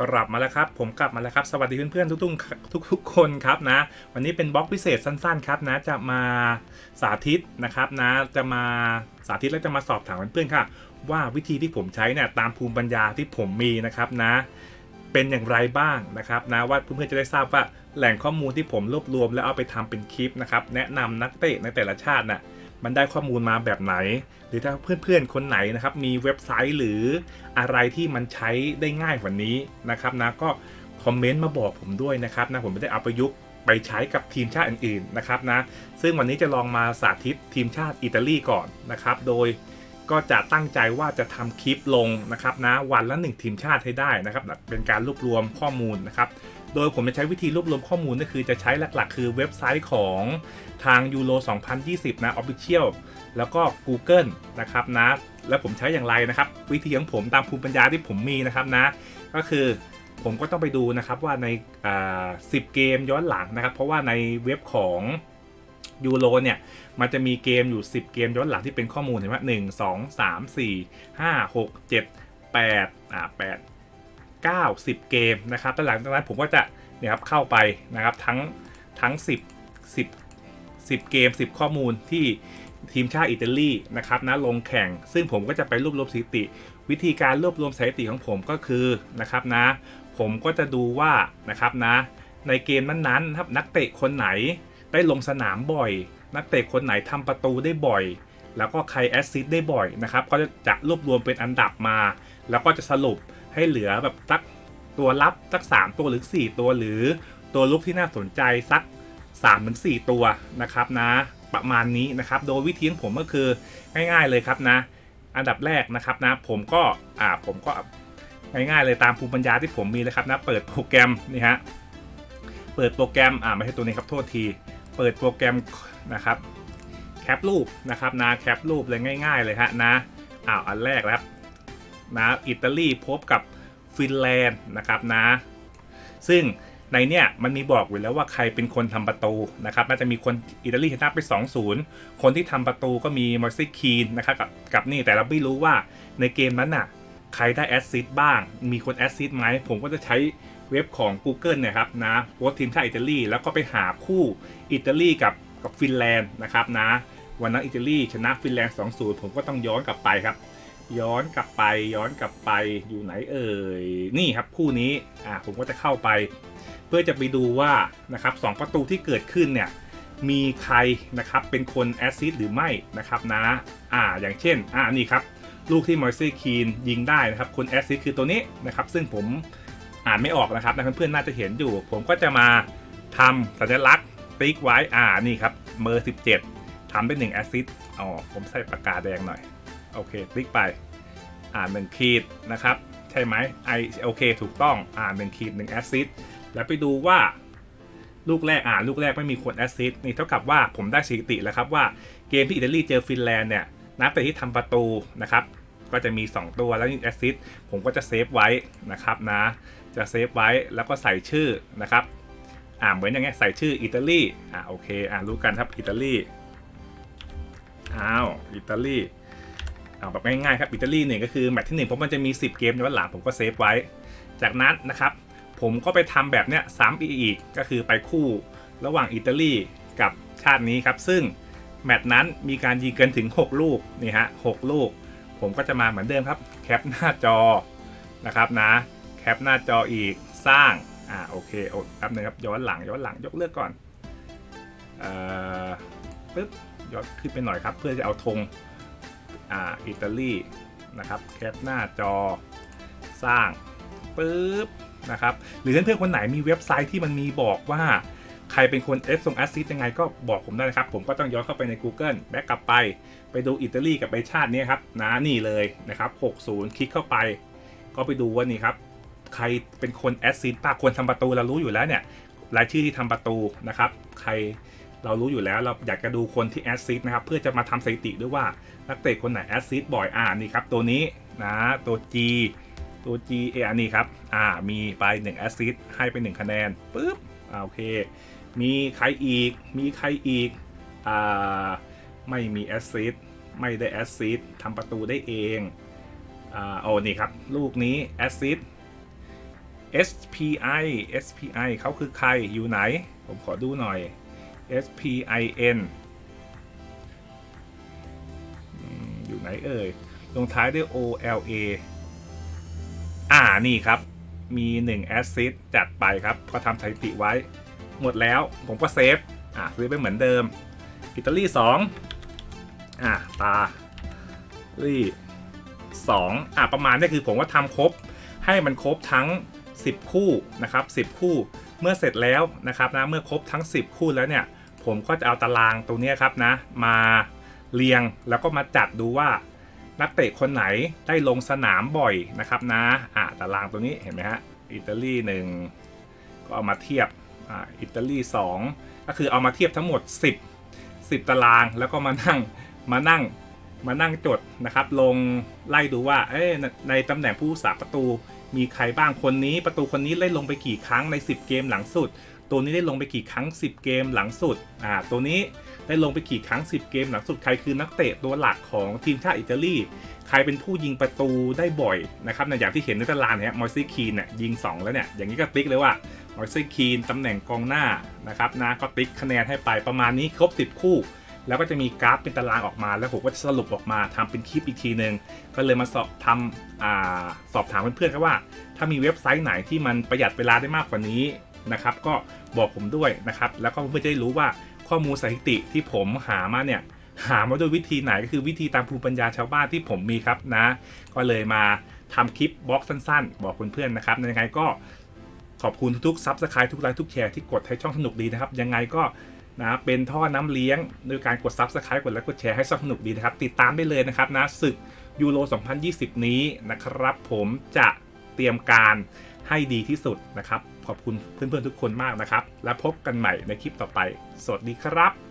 กลับมาแล้วครับ ผมกลับมาแล้วครับ สวัสดีเพื่อนๆทุกๆทุกทุกคนครับนะ วันนี้เป็นบล็อกพิเศษสั้นๆครับนะ จะมาสาธิตนะครับนะ จะมาสาธิตและจะมาสอบถามเพื่อนๆค่ะ ว่าวิธีที่ผมใช้เนี่ยตามภูมิปัญญาที่ผมมีนะครับนะ เป็นอย่างไรบ้างนะครับนะว่าเพื่อนๆจะได้ทราบว่าแหล่งข้อมูลที่ผมรวบรวม แล้วเอาไปทำเป็นคลิปนะครับแนะนำนักเตะในแต่ละชาติน่ะ มันได้ข้อมูลมาแบบไหน หรือถ้าเพื่อนๆคนไหนนะครับมีเว็บไซต์หรืออะไรที่มันใช้ได้ง่ายกว่านี้นะครับนะก็คอมเมนต์มาบอกผมด้วยนะครับนะผมไม่ได้เอาประยุกต์ไปใช้กับทีมชาติอื่นๆนะครับนะซึ่งวันนี้จะลองมาสาธิตทีมชาติอิตาลีก่อนนะครับ โดย ก็จะตั้งใจว่าจะทำคลิปลงนะครับนะวันละหนึ่งทีมชาติให้ได้นะครับเป็นการรวบรวมข้อมูลนะครับโดยผมจะใช้วิธีรวบรวมข้อมูลก็คือจะใช้หลักๆ คือเว็บไซต์ของทางยูโร2020 นะ Official แล้วก็ Google นะครับนะ แล้วผมใช้อย่างไรนะครับ วิธีของผมตามภูมิปัญญาที่ผมมีนะครับนะ ก็คือผมก็ต้องไปดูนะครับว่าในอ่า10 เกมย้อนหลังนะครับ เพราะว่าในเว็บของ ยูโรเนี่ย มันจะมีเกมอยู่ 10 เกมย้อนหลังที่เป็นข้อมูลเห็นไหมหนึ่งสองสามสี่ห้าหกเจ็ดแปดอ่าแปดเก้าสิบเกมนะครับแล้วหลังจากนั้นผมก็จะเนี่ยครับเข้าไปนะครับทั้งทั้ง 10 10 10 เกม 10 ข้อมูลที่ทีมชาติอิตาลีนะครับนะลงแข่ง ซึ่งผมก็จะไปรวบรวมสถิติ วิธีการรวบรวมสถิติของผมก็คือนะครับนะ ผมก็จะดูว่านะครับนะ ในเกมนั้นๆครับนักเตะคนไหน ได้ลงสนามบ่อย นักเตะคนไหนทำประตูได้บ่อย แล้วก็ใครแอสซิสต์ได้บ่อยนะครับ ก็จะรวบรวมเป็นอันดับมา แล้วก็จะสรุปให้เหลือแบบสักตัวรับสัก 3 ตัวหรือ 4 ตัวหรือตัวลุกที่น่าสนใจสัก3ถึง4ตัวนะครับนะ ประมาณนี้นะครับ โดยวิธีของผมก็คือง่าย ๆเลยครับนะ อันดับแรกนะครับนะ ผมก็อ่าผมก็ง่ายๆเลยตามภูมิปัญญาที่ผมมีเลยครับนะ เปิดโปรแกรมนี่ฮะเปิดโปรแกรมอ่าไม่ใช่ตัวนี้ครับโทษที เปิดโปรแกรมนะครับแคปรูปนะครับนะแคปรูปเลยง่าย ๆ เลยฮะนะอ้าวอันแรกแล้วนะอิตาลีพบกับฟินแลนด์นะครับนะ ซึ่งในเนี่ยมันมีบอกอยู่แล้วว่าใครเป็นคนทำประตูนะครับน่าจะมีคนอิตาลีชนะไป 2-0 คนที่ทำประตูก็มีมอร์ซี่คีนนะครับกับกับนี่แต่เราไม่รู้ว่าในเกมนั้นน่ะใครได้แอสซิสต์บ้าง มีคนแอสซิสต์ไหมผมก็จะใช้ เว็บของ Google นะครับนะโพสทีมชาติอิตาลีแล้วก็ไปหาคู่อิตาลีกับกับฟินแลนด์นะครับนะวันนั้นอิตาลีชนะฟินแลนด์2-0 ผมก็ต้องย้อนกลับไปครับ ย้อนกลับไปย้อนกลับไปอยู่ไหนเอ่ยนี่ครับคู่นี้อ่าผมก็จะเข้าไป เพื่อจะไปดูว่านะครับสองประตูที่เกิดขึ้นเนี่ยมีใครนะครับเป็นคนแอสซิสต์หรือไม่นะครับนะอ่าอย่างเช่นอ่านี่ครับลูกที่มอยซี่คีนยิงได้นะครับคนแอสซิสต์คือตัวนี้นะครับซึ่งผม อ่านไม่ออกนะครับนะเพื่อนๆน่าจะเห็นอยู่ ผมก็จะมาทำสัญลักษณ์ติ๊กไว้อ่านี่ครับเบอร์ 17ทำได้1แอสซิสอ๋อผมใส่ปากกาแดงหน่อย โอเคติ๊กไป อ่านหนึ่งขีดนะครับ ใช่ไหมไอโอเคถูกต้องอ่านหนึ่งขีดหนึ่งแอสซิสแล้วไปดูว่าลูกแรกอ่านลูกแรกไม่มีคนแอสซิสนี่เท่ากับว่าผมได้สถิติแล้วครับว่าเกมที่อิตาลีเจอฟินแลนด์เนี่ยนับแต่ที่ทำประตูนะครับ ก็จะมี 2 ตัวแล้วนี่แอสซิสผมก็จะเซฟไว้นะครับนะ จะเซฟไว้แล้วก็ใส่ชื่อนะครับอ่าเหมือนอย่างเงี้ยใส่ชื่ออิตาลีอ่าโอเคอ่ารู้กันครับอิตาลีอ้าวอิตาลีเอาแบบง่ายๆครับอิตาลีเนี่ยก็คือแมตช์ที่หนึ่งเพราะมันจะมี 10 เกมย้อนหลังผมก็เซฟไว้ จากนั้นนะครับผมก็ไปทำแบบเนี้ยซ้ำอีกก็คือไปคู่ระหว่างอิตาลีกับชาตินี้ครับ ซึ่งแมตช์นั้นมีการยิงกันถึง 6 ลูกนี่ฮะ6ลูก ผมก็จะมาเหมือนเดิมครับแคปหน้าจอนะครับนะ แคปหน้าจออีกสร้าง อ่าโอเคโอ้แป๊บนึงครับย้อนหลังย้อนหลังยกเลิกก่อนเอ่อปึ๊บย้อนขึ้นไปหน่อยครับ เพื่อจะเอาธงอ่าอิตาลีนะครับแคปหน้าจอสร้างปึ๊บนะครับหรือเพื่อนๆคนไหนมีเว็บไซต์ที่มันมีบอกว่าใครเป็นคนเอสส่งแอสซิสยังไงก็บอกผมได้นะครับ ผมก็ต้องย้อนเข้าไปใน Google แบ็กกลับไป ไปดูอิตาลีกับไปชาตินี้ครับนะนี่เลยนะครับ 60 คลิกเข้าไป ก็ไปดูว่านี่ครับ ใครเป็นคนแอสซิสต์ป้าคนทำประตูเรารู้อยู่แล้วเนี่ยรายชื่อที่ทำประตูนะครับ ใครเรารู้อยู่แล้วเราอยากจะดูคนที่แอสซิสต์นะครับ เพื่อจะมาทำสถิติด้วยว่านักเตะคนไหนแอสซิสต์บ่อยอ่านี่ครับ ตัวนี้นะตัว G ตัว G เออันนี้ครับอ่ามีไป1แอสซิสต์ให้ไป 1 คะแนนปุ๊บอ่าโอเค มีใครอีกมีใครอีกอ่าไม่มีแอสซิสต์ไม่ได้แอสซิสต์ทำประตูได้เองอ่าโอ้นี่ครับ ลูกนี้แอสซิสต์ SPI SPI เขาคือใครอยู่ไหน ผมขอดูหน่อย SPIN อืมอยู่ไหนเอ่ย ลงท้ายด้วย OLA อ่า นี่ครับ มี1แอสซิสจัดไปครับ ก็ทำสถิติไว้ หมดแล้ว ผมก็เซฟ อ่าซื้อไปเหมือนเดิม อิตาลี 2 อ่าตาลี่สองอ่าประมาณนี้คือผมว่าทำครบให้มันครบทั้ง 10 คู่นะครับ10 คู่เมื่อเสร็จแล้วนะครับนะเมื่อครบทั้ง 10 คู่แล้วเนี่ยผมก็จะเอาตารางตรงนี้ครับนะมาเรียงแล้วก็มาจัดดูว่านักเตะคนไหนได้ลงสนามบ่อยนะครับนะอ่าตารางตัวนี้เห็นไหมฮะอิตาลีหนึ่งก็เอามาเทียบอ่าอิตาลีสองก็คือเอามาเทียบทั้งหมด 10 10 ตารางแล้วก็มานั่งมานั่งมานั่งจดนะครับ ลงไล่ดูว่าเอ้ในตำแหน่งผู้รักษาประตู มีใครบ้างคนนี้ประตูคนนี้ได้ลงไปกี่ครั้งใน 10 เกมหลังสุด ตัวนี้ได้ลงไปกี่ครั้ง 10 เกมหลังสุดอ่าตัวนี้ได้ลงไปกี่ครั้ง 10 เกมหลังสุดใครคือนักเตะตัวหลักของทีมชาติอิตาลีใครเป็นผู้ยิงประตูได้บ่อยนะครับในอย่างที่เห็นในตารางเนี่ยมอยซี่คีนเนี่ยยิง 2 แล้วเนี่ยอย่างนี้ก็ติ๊กเลยว่ามอยซี่คีนตำแหน่งกองหน้านะครับนะก็ติ๊กคะแนนให้ไปประมาณนี้ครบ 10 คู่ แล้วก็จะมีกราฟเป็นตารางออกมา แล้วผมก็จะสรุปออกมาทำเป็นคลิปอีกทีหนึ่งก็เลยมาสอบทำอสอบถามเพื่อนๆครับว่า ถ้ามีเว็บไซต์ไหนที่มันประหยัดเวลาได้มากกว่านี้นะครับ ก็บอกผมด้วยนะครับ แล้วก็เพื่อจะได้รู้ว่าข้อมูลสถิติที่ผมหามาเนี่ยหามาด้วยวิธีไหนก็คือวิธีตามภูมิปัญญาชาวบ้านที่ผมมีครับนะ ก็เลยมาทำคลิปบล็อกสั้นๆ บอกเพื่อนๆนะครับยังไงก็ขอบคุณทุกๆซับสไครต์ทุกไลค์ทุกแชร์ที่กดให้ช่องสนุกดีนะครับ ยังไงก็ นะเป็นท่อน้ำเลี้ยงโดยการกดซับสไครต์กดไลค์กดแชร์ให้สนุกดีนะครับ ติดตามได้เลยนะครับนะศึกยูโร 2020 นี้นะครับ ผมจะเตรียมการให้ดีที่สุดนะครับ ขอบคุณเพื่อนๆทุกคนมากนะครับ และพบกันใหม่ในคลิปต่อไป สวัสดีครับ